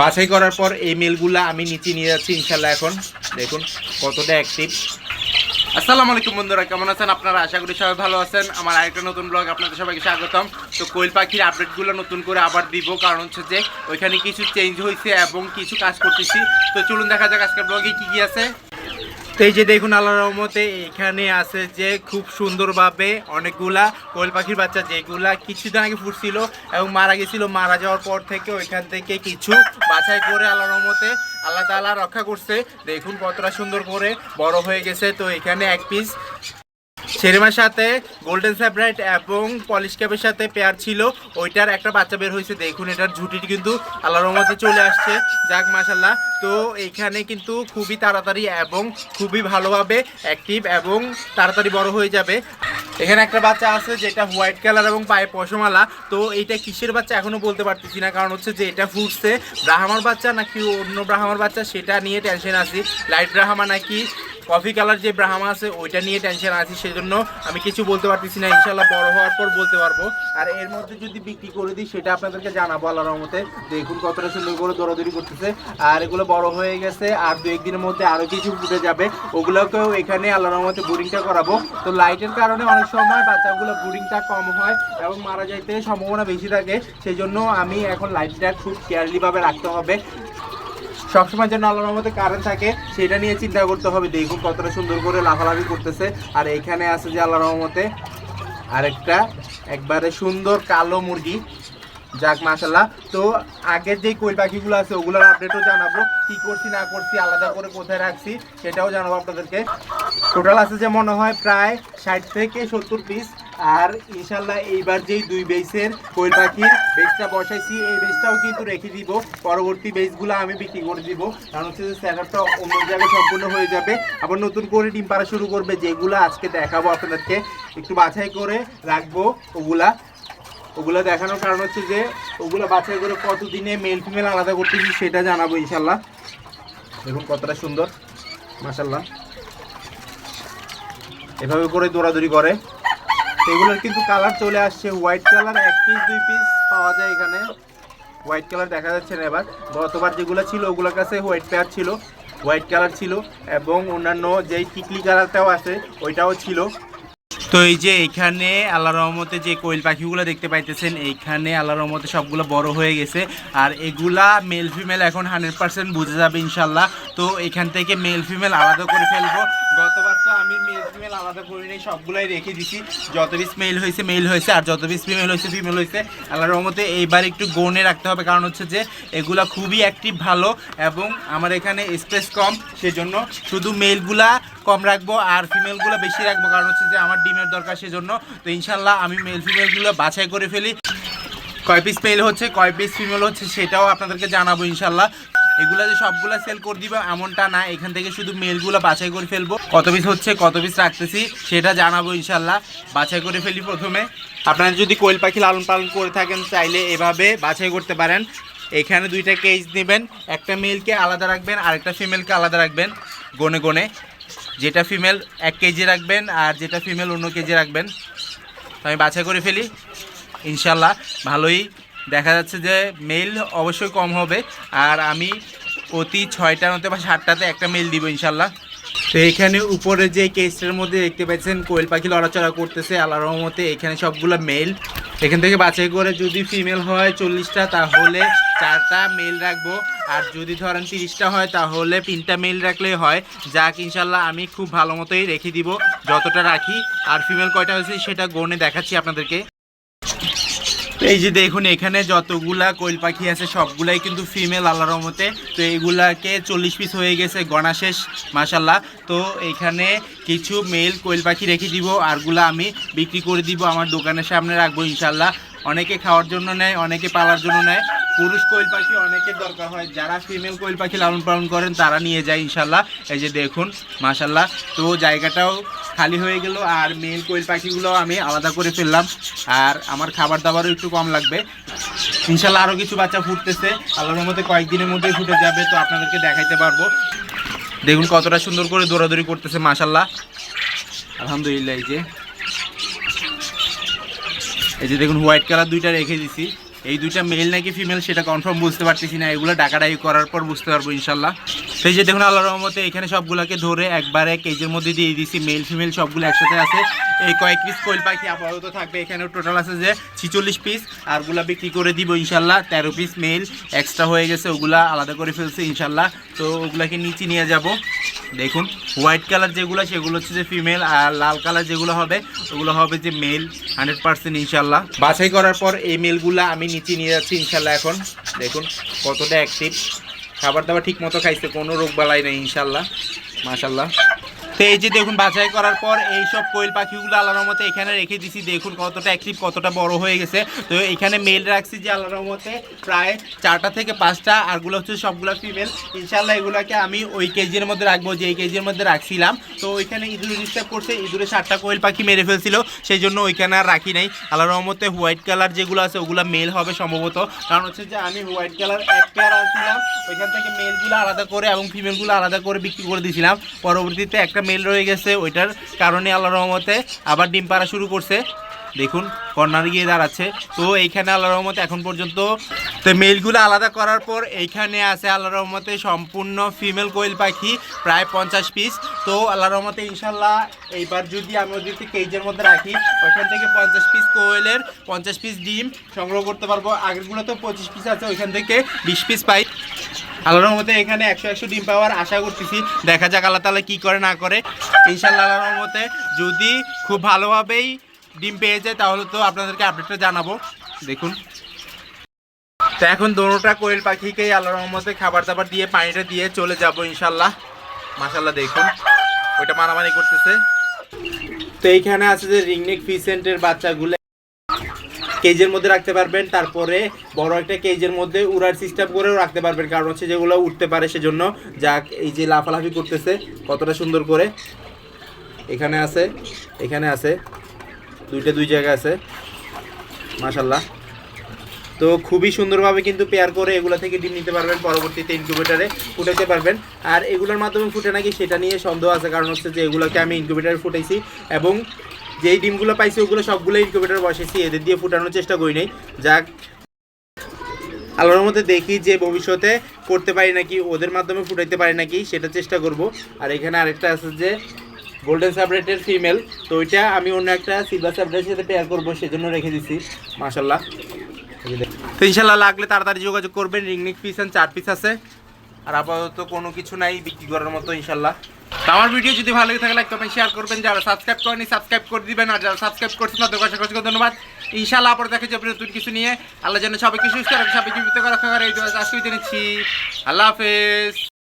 বাছাই করার পর এই মেলগুলো আমি নিচে নিয়ে যাচ্ছি ইনশাল্লাহ এখন। দেখুন, কতটা অ্যাক্টিভ আসসালামু আলাইকুম বন্ধুরা, কেমন আছেন আপনারা? আশা করি সবাই ভালো আছেন। আমার আরেকটা নতুন ব্লগ আপনাদের সবাইকে স্বাগতম। তো কোয়েল পাখির আপডেটগুলো নতুন করে আবার দিব, কারণ হচ্ছে যে ওইখানে কিছু চেঞ্জ হয়েছে এবং কিছু কাজ করতেছি। তো চলুন দেখা যাক আজকের ব্লগে কি কি আছে। তো এই যে দেখুন আল্লাহ রহমতে এখানে আছে যে খুব সুন্দরভাবে অনেকগুলা কোয়েল পাখির বাচ্চা, যেগুলা কিছুদিন আগে ফুটছিল এবং মারা গেছিল। মারা যাওয়ার পর থেকে ওইখান থেকে কিছু বাছাই করে আল্লাহ রহমতে আল্লাহ তালা রক্ষা করছে। দেখুন কতটা সুন্দর করে বড় হয়ে গেছে। তো এখানে এক পিস শেরিমার সাথে গোল্ডেন স্যাব্রাইট এবং পলিশ ক্যাপের সাথে পেয়ার ছিল। ওইটার একটা বাচ্চা বের হয়েছে, দেখুন এটার ঝুটিটি কিন্তু আল্লাহ রহমতে চলে আসছে। যাক মাসাল্লাহ তো এখানে কিন্তু খুবই তাড়াতাড়ি এবং খুবই ভালোভাবে অ্যাক্টিভ এবং তাড়াতাড়ি বড় হয়ে যাবে। এখানে একটা বাচ্চা আছে যেটা হোয়াইট কালার এবং পায়ে পশমালা। তো এইটা কিসের বাচ্চা এখনও বলতে পারতেছি না, কারণ হচ্ছে যে এটা ফুটছে। ব্রাহ্মার বাচ্চা নাকি অন্য ব্রাহ্মার বাচ্চা, সেটা নিয়ে টেনশন আছি। লাইট ব্রাহ্মা নাকি কফি কালার যে ব্রাহ্মা আছে, ওইটা নিয়ে টেনশন আছি, সেজন্য আমি কিছু বলতে পারতেছি না। ইনশাল্লাহ বড় হওয়ার পর বলতে পারব। আর এর মধ্যে যদি বিক্রি করে দিই, সেটা আপনাদেরকে জানাব আল্লাহর রহমতে। দেখুন কতটা সুন্দর করে দৌড়াদৌড়ি করতেছে। আর এগুলো বড় হয়ে গেছে, আর দু একদিনের মধ্যে আরও কিছু ফুটে যাবে। ওগুলোকেও এখানে আল্লাহর রহমতে বোরিংটা করাবো। তো লাইটের কারণে অনেক সময় বাচ্চাগুলো বোরিংটা কম হয় এবং মারা যাইতে সম্ভাবনা বেশি থাকে। সেই জন্য আমি এখন লাইটটা খুব কেয়ারলিভাবে রাখতে হবে। সবসময় যেন আল্লাহর রহমতে কারেন্ট থাকে, সেটা নিয়ে চিন্তা করতে হবে। দেখুন কতটা সুন্দর করে লাফালাফি করতেছে। আর এখানে আছে যে আল্লাহর রহমতে আরেকটা একবারে সুন্দর কালো মুরগি। যাক মাশাল্লাহ তো আগের যে কোয়েল পাখিগুলো আছে, ওগুলোর আপডেটও জানাব। কি করছি, না করছি, আলাদা করে কোথায় রাখছি, সেটাও জানাব আপনাদেরকে। টোটাল আছে যে মনে হয় প্রায় ষাট থেকে সত্তর পিস আর ইনশাল্লাহ এইবার যেই দুই বেসের কোয়েল পাখির বেসটা বসাইছি, এই বেসটাও কিন্তু রেখে দিব। পরবর্তী বেসগুলো আমি বিক্রি করে দিব। কারণ হচ্ছে যে সেটআপটা অন্য জায়গায় সম্পূর্ণ হয়ে যাবে। আবার নতুন করে ডিম পাড়া শুরু করবে, যেগুলো আজকে দেখাবো আপনাদেরকে। একটু বাছাই করে রাখব ওগুলা। ওগুলো দেখানোর কারণ হচ্ছে যে, ওগুলো বাছাই করে কতদিনে মেল ফিমেল আলাদা করতেছি সেটা জানাব ইনশাল্লাহ দেখুন কতটা সুন্দর মাশাল্লাহ এভাবে করে দৌড়াদৌড়ি করে। এগুলোর কিন্তু কালার চলে আসছে হোয়াইট কালার, এক পিস দুই পিস পাওয়া যায় এখানে। হোয়াইট কালার দেখা যাচ্ছে না এবার। গতবার যেগুলো ছিল, ওগুলোর কাছে হোয়াইট পেয়ার ছিল, হোয়াইট কালার ছিল, এবং অন্যান্য যেই টিকলি কালারটাও আছে, ওইটাও ছিল। তো এই যে এখানে আল্লাহ রহমতে যে কোয়েল পাখিগুলো দেখতে পাইতেছেন, এইখানে আল্লাহ রহমতে সবগুলো বড় হয়ে গেছে। আর এগুলা মেল ফিমেল এখন হান্ড্রেড পার্সেন্ট বুঝে যাবে ইনশাল্লাহ তো এখান থেকে মেল ফিমেল আলাদা করে ফেলব। গতবার তো আমি মেল ফিমেল আলাদা করে নিয়ে সবগুলাই রেখে দিছি। যত পিস মেল হয়েছে মেল হয়েছে, আর যত পিস ফিমেল হয়েছে ফিমেল হয়েছে। আল্লাহ রহমতে এইবার একটু গনে রাখতে হবে, কারণ হচ্ছে যে এগুলা খুবই অ্যাক্টিভ ভালো এবং আমার এখানে স্পেস কম, সেজন্য শুধু মেলগুলা কম রাখব আর ফিমেলগুলো বেশি রাখব, কারণ হচ্ছে যে আমার ডিমের দরকার সেজন্য। তো ইনশাল্লাহ আমি মেল ফিমেলগুলো বাছাই করে ফেলি। কয় পিস মেল হচ্ছে, কয় পিস ফিমেল হচ্ছে সেটাও আপনাদেরকে জানাব ইনশাল্লাহ এগুলা যে সবগুলা সেল করে দিবে এমনটা না, এখান থেকে শুধু মেলগুলো বাছাই করে ফেলব। কত পিস হচ্ছে, কত পিস রাখতেছি সেটা জানাব ইনশাল্লাহ বাছাই করে ফেলি প্রথমে। আপনারা যদি কোয়েল পাখি লালন পালন করে থাকেন, চাইলে এভাবে বাছাই করতে পারেন। এখানে দুইটা কেজ নেবেন, একটা মেলকে আলাদা রাখবেন, আরেকটা ফিমেলকে আলাদা রাখবেন, গনে গনে। যেটা ফিমেল এক কেজি রাখবেন আর যেটা ফিমেল অন্য কেজি রাখবেন। তো আমি বাছাই করে ফেলি। ইনশাল্লাহ ভালোই। দেখা যাচ্ছে যে মেল অবশ্যই কম হবে। আর আমি প্রতি ছয়টার মধ্যে বা সাতটাতে একটা মেল দিব ইনশাল্লাহ তো এখানে উপরে যে কেসটার মধ্যে দেখতে পাচ্ছেন, কোয়েল পাখি লড়াচড়া করতেছে আল্লাহ রহমতে। এখানে সবগুলো মেল এখান থেকে বাছাই করে যদি ফিমেল হয় চল্লিশটা, তাহলে চারটা মেল রাখব। আর যদি ধরেন তিরিশটা হয়, তাহলে তিনটা মেল রাখলেই হয়। যাক, ইনশাল্লাহ আমি খুব ভালো মতোই রেখে দিব, যতটা রাখি। আর ফিমেল কয়টা হয়েছে, সেটা গনে দেখাচ্ছি আপনাদেরকে। এই যে দেখুন, এখানে যতগুলা কোয়েল পাখি আছে, সবগুলাই কিন্তু ফিমেল আল্লাহ রহমতে। তো এইগুলাকে চল্লিশ পিস হয়ে গেছে গণা শেষ মাসাল্লাহ তো এখানে কিছু মেল কোয়েল পাখি রেখে দিব, আরগুলা আমি বিক্রি করে দিব, আমার দোকানের সামনে রাখব ইনশাল্লাহ অনেকে খাওয়ার জন্য নেয়, অনেকে পালার জন্য নেয়। পুরুষ কোয়েল পাখি অনেকের দরকার হয়। যারা ফিমেল কোয়েল পাখি লালন পালন করেন, তারা নিয়ে যায় ইনশাল্লাহ। এই যে দেখুন মাসাল্লাহ তো জায়গাটাও খালি হয়ে গেল, আর মেল কোয়েল পাখিগুলো আমি আলাদা করে ফেললাম। আর আমার খাবার দাবারও একটু কম লাগবে। ইনশাল্লাহ আরও কিছু বাচ্চা ফুটতেছে। আল্লাহর মধ্যে কয়েকদিনের মধ্যেই ফুটে যাবে, তো আপনাদেরকে দেখাইতে পারব। দেখুন কতটা সুন্দর করে দৌড়াদৌড়ি করতেছে মাসাল্লাহ আলহামদুলিল্লাহ, এই যে। এই যে দেখুন হোয়াইট কালার দুইটা রেখে দিছি। এই দুইটা মেল নাকি ফিমেল সেটা কনফার্ম বুঝতে পারতেছি না। এগুলো ডাকাডাকি করার পর বুঝতে পারব ইনশাল্লাহ। সেই যে দেখুন আল্লাহ রহমতে এখানে সবগুলোকে ধরে একবারে কেজের মধ্যে দিয়ে দিয়েছি মেল ফিমেল সবগুলো একসাথে আছে। এই কয়েক পিস কোয়েল পাখি আপাতত থাকবে। এখানে টোটাল আছে যে ছিচল্লিশ পিস আরগুলা বিক্রি করে দিব ইনশাল্লাহ। তেরো পিস মেল এক্সট্রা হয়ে গেছে। ওগুলা আলাদা করে ফেলছে ইনশাল্লাহ। তো ওগুলাকে নিচে নিয়ে যাব। দেখুন হোয়াইট কালার যেগুলো, সেগুলো হচ্ছে যে ফিমেল আর লাল কালার যেগুলো হবে, ওগুলো হবে যে মেল হান্ড্রেড পার্সেন্ট ইনশাল্লাহ। বাছাই করার পর এই মেলগুলো আমি নিচে নিয়ে যাচ্ছি ইনশাল্লাহ এখন। দেখুন, কতটা অ্যাক্টিভ খাবার দাবার ঠিক মতো খাইছে, কোনো রোগ বালাই নেই ইনশাল্লাহ, মাশাল্লাহ। তো এই যে দেখুন, বাছাই করার পর এই সব কোয়েল পাখিগুলো আল্লাহর রহমতে এখানে রেখে দিছি। দেখুন কতটা অ্যাক্টিভ কতটা বড় হয়ে গেছে। তো এখানে মেল রাখছি যে রহমতে প্রায় চারটা থেকে পাঁচটা আরগুলো হচ্ছে সবগুলো ফিমেল ইনশাল্লাহ এগুলোকে আমি ওই কেজির মধ্যে রাখব যে এই কেজির মধ্যে রাখছিলাম। তো ওইখানে ইঁদুর ডিস্টার্ব করছে, ইঁদুরে সাতটা কোয়েল পাখি মেরে ফেলছিল। সেই জন্য ওইখানে আর রাখি নাই। রহমতে হোয়াইট কালার যেগুলো আছে, ওগুলো মেল হবে সম্ভবত। কারণ হচ্ছে যে আমি হোয়াইট কালার এক পেয়ার আনছিলাম। ওইখান থেকে মেলগুলো আলাদা করে এবং ফিমেলগুলো আলাদা করে বিক্রি করে দিয়েছিলাম পরবর্তীতে একটা মেল রয়ে গেছে, ওইটার কারণে আল্লাহ রহমতে আবার ডিম পাড়া শুরু করছে। দেখুন, কর্নার গিয়ে দাঁড়াচ্ছে। তো এইখানে আল্লাহ রহমতে এখন পর্যন্ত তো মেলগুলো আলাদা করার পর এইখানে আছে আল্লাহ রহমতে সম্পূর্ণ ফিমেল কোয়েল পাখি, প্রায় পঞ্চাশ পিস তো আল্লাহ রহমতে ইনশাল্লাহ এইবার যদি আমি ওদেরকে কেজের মধ্যে রাখি, ওইখান থেকে পঞ্চাশ পিস কোয়েলের পঞ্চাশ পিস ডিম সংগ্রহ করতে পারব। আগেরগুলো তো পঁচিশ পিস আছে, ওইখান থেকে বিশ পিস পাই। আল্লাহর মতে এখানে একশো একশো ডিম পাওয়ার আশা করতেছি। দেখা যাক আল্লাহ তালা কী করে, না করে। ইনশাল্লাহ আল্লাহর মতে যদি খুব ভালোভাবেই ডিম পেয়ে যায়, তাহলে তো আপনাদেরকে আপডেটটা জানাব। দেখুন। তো এখন দোনোটা কোয়েল পাখিকেই আল্লাহর রহমতে খাবার দাবার দিয়ে, পানিটা দিয়ে চলে যাব ইনশাল্লাহ মাশাল্লাহ দেখুন, ওইটা মারামারি করতেছে। তো এইখানে আছে যে রিংনেক ফিসেন্টের বাচ্চাগুলো। কেজের মধ্যে রাখতে পারবেন, তারপরে বড় একটা কেজের মধ্যে উড়ার সিস্টেম করেও রাখতে পারবেন। কারণ হচ্ছে যেগুলো উঠতে পারে সেজন্য যাক এই যে লাফালাফি করতেছে, কতটা সুন্দর করে। এখানে আছে এখানে আছে, দুইটা দুই জায়গায় আছে মাশাল্লাহ তো খুবই সুন্দরভাবে কিন্তু পেয়ার করে এগুলো থেকে ডিম নিতে পারবেন, পরবর্তীতে ইনকিউবেটারে ফুটাতে পারবেন। আর এগুলোর মাধ্যমে ফুটে নাকি সেটা নিয়ে সন্দেহ আছে, কারণ হচ্ছে যে এগুলোকে আমি ইনকিউবেটারে ফুটাইছি এবং যেই ডিমগুলো পাইছি ওগুলো সবগুলো ইনকিউবেটারে বসেছি এদের দিয়ে ফুটানোর চেষ্টা করি নাই। যাক, আল্লাহর মধ্যে দেখি যে ভবিষ্যতে করতে পারি নাকি, ওদের মাধ্যমে ফুটাইতে পারি নাকি, সেটা চেষ্টা করব। আর এখানে আরেকটা আছে যে গোল্ডেন সাবরেটের ফিমেল তো ওইটা আমি অন্য একটা সিলভার সাবরেটের সাথে পেয়ার করব, সেজন্য রেখে দিছি মাশাল্লাহ তো ইনশাল্লাহ লাগলে তাড়াতাড়ি যোগাযোগ করবেন রিংনিক পিস অ্যান্ড চার পিস আছে। আর আপাতত কোনো কিছু নাই, বিক্রি করার মতো ইনশাল্লাহ। আমার ভিডিও যদি ভালো লাগে থাকে লাইক কমেন্ট শেয়ার করবেন। যারা সাবস্ক্রাইব করেনি সাবস্ক্রাইব করে দিবেন। আর যারা সাবস্ক্রাইব করছেন তাদের অসংখ্য অসংখ্য ধন্যবাদ। ইনশাল্লাহ আবার দেখা যাবে নতুন কিছু নিয়ে। আল্লাহ যেন সবাইকে সুস্থ রাখে, সবাইকে রক্ষা করে এই জন্য জেনেছি আল্লাহ হাফেজ।